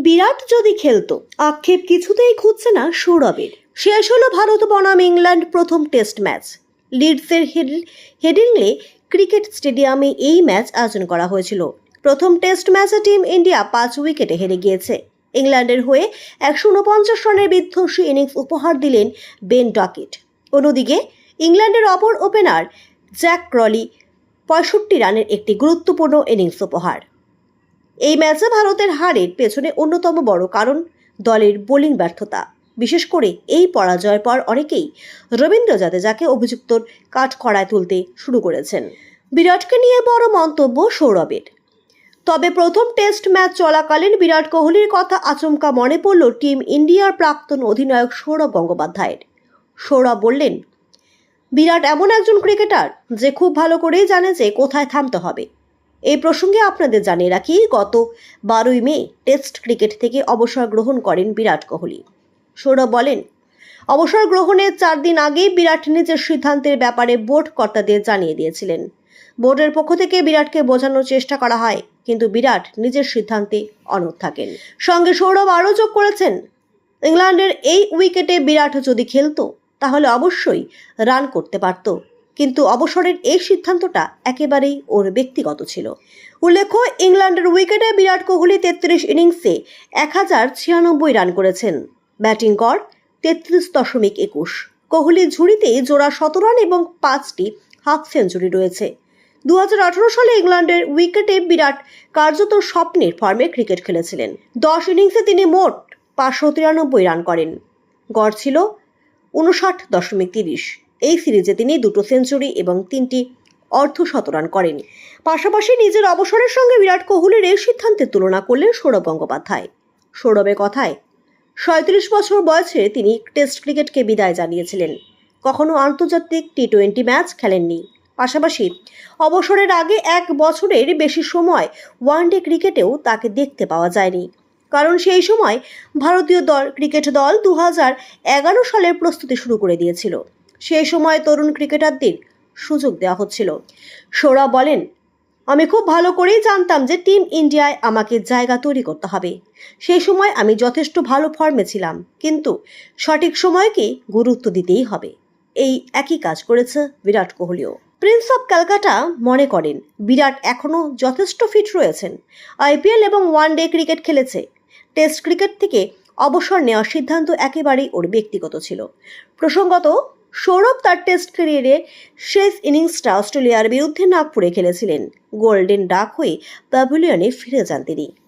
বিরাট যদি খেলতো, আক্ষেপ কিছুতেই খুঁজছে না সৌরভের। শেষ হলো ভারত বনাম ইংল্যান্ড প্রথম টেস্ট ম্যাচ। লিডসের হেড- হেডিংলে ক্রিকেট স্টেডিয়ামে এই ম্যাচ আয়োজন করা হয়েছিল। প্রথম টেস্ট ম্যাচে টিম ইন্ডিয়া পাঁচ উইকেটে হেরে গিয়েছে। ইংল্যান্ডের হয়ে একশো উনপঞ্চাশ রানের বিধ্বংসী ইনিংস উপহার দিলেন বেন ডকেট। অন্যদিকে, ইংল্যান্ডের অপর ওপেনার জ্যাক ক্রলি পঁয়ষট্টি রানের একটি গুরুত্বপূর্ণ ইনিংস উপহার। এই ম্যাচে ভারতের হারের পেছনে অন্যতম বড় কারণ দলের বোলিং ব্যর্থতা। বিশেষ করে এই পরাজয়ের পর অনেকেই রবীন্দ্র জাদেজাকে অভিযুক্তর কাঠখড়ায় তুলতে শুরু করেছেন। বিরাটকে নিয়ে বড় মন্তব্য সৌরভের। তবে প্রথম টেস্ট ম্যাচ চলাকালীন বিরাট কোহলির কথা আচমকা মনে পড়ল টিম ইন্ডিয়ার প্রাক্তন অধিনায়ক সৌরভ গঙ্গোপাধ্যায়ের। সৌরভ বললেন, বিরাট এমন একজন ক্রিকেটার যে খুব ভালো করেই জানে যে কোথায় থামতে হবে। এই প্রসঙ্গে আপনাদের জানিয়ে রাখি, গত বারোই মে টেস্ট ক্রিকেট থেকে অবসর গ্রহণ করেন বিরাট কোহলি। সৌরভ বলেন, অবসর গ্রহণের চার দিন আগেই বিরাট নিজের সিদ্ধান্তের ব্যাপারে বোর্ড কর্তাদের জানিয়ে দিয়েছিলেন। বোর্ডের পক্ষ থেকে বিরাটকে বোঝানোর চেষ্টা করা হয়, কিন্তু বিরাট নিজের সিদ্ধান্তে অনড় থাকেন। সঙ্গে সৌরভ আরও যোগ করেছেন, ইংল্যান্ডের এই উইকেটে বিরাট যদি খেলতো, তাহলে অবশ্যই রান করতে পারত। কিন্তু অবসরের এই সিদ্ধান্তটা একেবারেই ওর ব্যক্তিগত ছিল। উল্লেখ্য, ইংল্যান্ডের উইকেটে বিরাট কোহলি তেত্রিশ ইনিংসে এক হাজার ছিয়ানব্বই রান করেছেন। ব্যাটিং গড় তেত্রিশ দশমিক একুশ। কোহলির ঝুড়িতে জোড়া শত রান এবং পাঁচটি হাফ সেঞ্চুরি রয়েছে। দু হাজার আঠারো সালে ইংল্যান্ডের উইকেটে বিরাট কার্যত স্বপ্নের ফর্মে ক্রিকেট খেলেছিলেন। দশ ইনিংসে তিনি মোট পাঁচশো তিরানব্বই রান করেন। গড় ছিল উনষাট দশমিক তিরিশ। এই সিরিজে তিনি দুটো সেঞ্চুরি এবং তিনটি অর্ধ শতরান করেন। পাশাপাশি নিজের অবসরের সঙ্গে বিরাট কোহলির এই সিদ্ধান্তের তুলনা করলেন সৌরভ গঙ্গোপাধ্যায়। সৌরভের কথায় সাঁত্রিশ বছর বয়সে তিনি টেস্ট ক্রিকেটকে বিদায় জানিয়েছিলেন। কখনো আন্তর্জাতিক টি টোয়েন্টি ম্যাচ খেলেননি। পাশাপাশি অবসরের আগে এক বছরের বেশি সময় ওয়ানডে ক্রিকেটেও তাকে দেখতে পাওয়া যায়নি। কারণ সেই সময় ভারতীয় দল ক্রিকেট দল দু সালের প্রস্তুতি শুরু করে দিয়েছিল। সেই সময় তরুণ ক্রিকেটারদের সুযোগ দেওয়া হচ্ছিল। সৌরভ বলেন, আমি খুব ভালো করেই জানতাম যে টিম ইন্ডিয়ায় আমাকে জায়গা তৈরি করতে হবে। সেই সময় আমি যথেষ্ট ভালো ফর্মে ছিলাম, কিন্তু সঠিক সময়কে গুরুত্ব দিতেই হবে। এই একই কাজ করেছে বিরাট কোহলিও। প্রিন্স অফ ক্যালকাটা মনে করেন, বিরাট এখনও যথেষ্ট ফিট রয়েছেন। আইপিএল এবং ওয়ান ডে ক্রিকেট খেলেছে। টেস্ট ক্রিকেট থেকে অবসর নেওয়ার সিদ্ধান্ত একেবারেই ওর ব্যক্তিগত ছিল। প্রসঙ্গত সৌরভ তার টেস্ট ক্যারিয়ারে শেষ ইনিংসটা অস্ট্রেলিয়ার বিরুদ্ধে নাগপুরে খেলেছিলেন। গোল্ডেন ডাক হয়ে প্যাভিলিয়নে ফিরে যান তিনি।